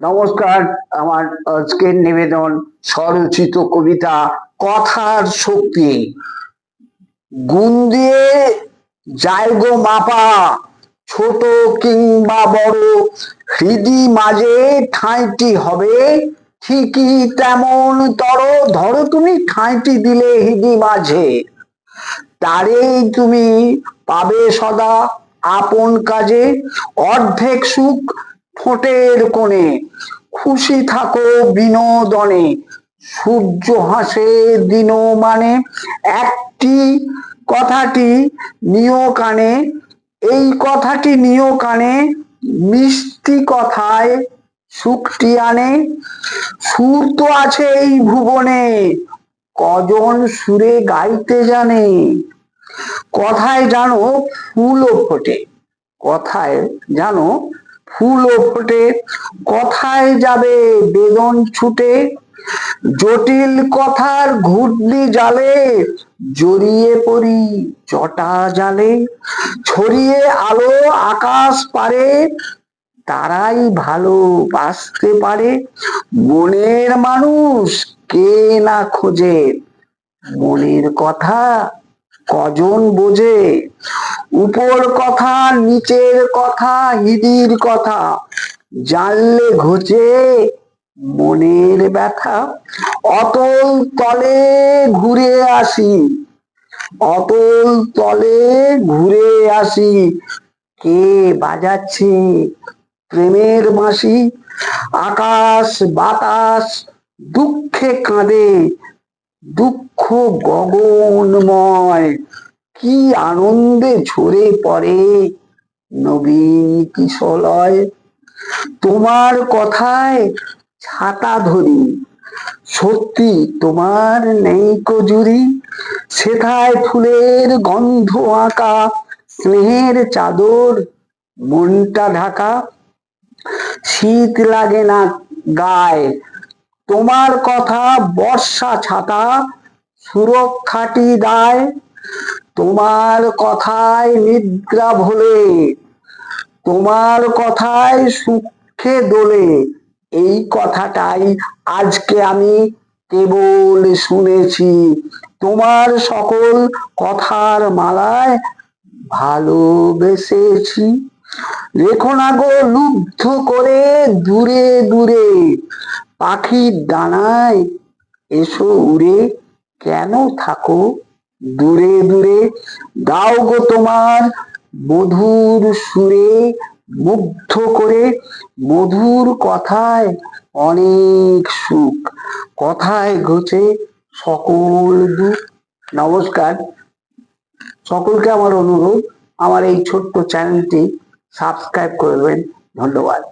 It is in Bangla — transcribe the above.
নমস্কার, আমার আজকের নিবেদন স্বরচিত কবিতা কথার শক্তি। গুণ দিয়ে যায় গো মাপা, ছোট কিংবা বড়, হৃদি মাঝে ঠাঁইটি হবে, ঠিকই তেমন তর, ধরো তুমি ঠাঁইটি দিলে হৃদি মাঝে। তারেই তুমি পাবে সদা, আপন কাজে, অর্ধেক সুখ ঠোঁটের কোণে। খুশি থাকো বিনোদনে। সূর্য হাসে দিন মানে একটি কথাটি নিয় কানে। এই কথাটি নিয় কানে মিষ্টি কথায় সুখটি আনে। সুর তো আছে এই ভুবনে। কজন সুরে গাইতে জানে। কথায় জানো ফুলও ফোটে। কথায় জানো ফুলও ফোটে কথায় যাবে বেদন ছুটে, জটিল কথার ঘুটলি জালে, জড়িয়ে পড়ি জটা জালে, ছড়িয়ে আলো আকাশ পারে তারাই ভালো বাসতে পারে, মনের মানুষ কে না খোঁজে, মনের কথা কজন বোঝে উপর কথা, নিচের কথা, হিদির কথা। জানলে ঘোচে মনের ব্যথা। অতল তলে ঘুরে আসি। অতল তলে ঘুরে আসি। কে বাজাচ্ছে প্রেমের বাঁশি? আকাশ, বাতাস, দুঃখে কাঁদে। দুঃখ গগনময়। কি আনন্দে ঝরে পড়ে নবীন কিশলয় তোমার কথায় ছাতা ধরি, সত্যি তোমার নেই কজুরি। সেথায় ফুলের গন্ধ আঁকা, স্নেহের চাদর, মনটা ঢাকা। শীত লাগে না গায়ে, তোমার কথা বর্ষা ছাতা, সুরক্ষাটি দায়। তোমার কথায় নিদ্রা ভোলে, তোমার কথায় সুখে দোলে। এই কথাটাই আজকে আমি কেবল শুনেছি। তোমার সকল কথার মালায় ভালোবেসেছি। রেখো না গো লুব্ধ করে দূরে দূরে। পাখির ডানায় এসো উড়ে, কেন থাকো দূরে দূরে দাও গো তোমার মধুর সুরে, মুগ্ধ করে মধুর কথায় অনেক সুখ। কথায় ঘটে সকল দুঃখ। নমস্কার। সকলকে আমার অনুরোধ, আমার এই ছোট্ট চ্যানেলটি সাবস্ক্রাইব করবেন। ধন্যবাদ।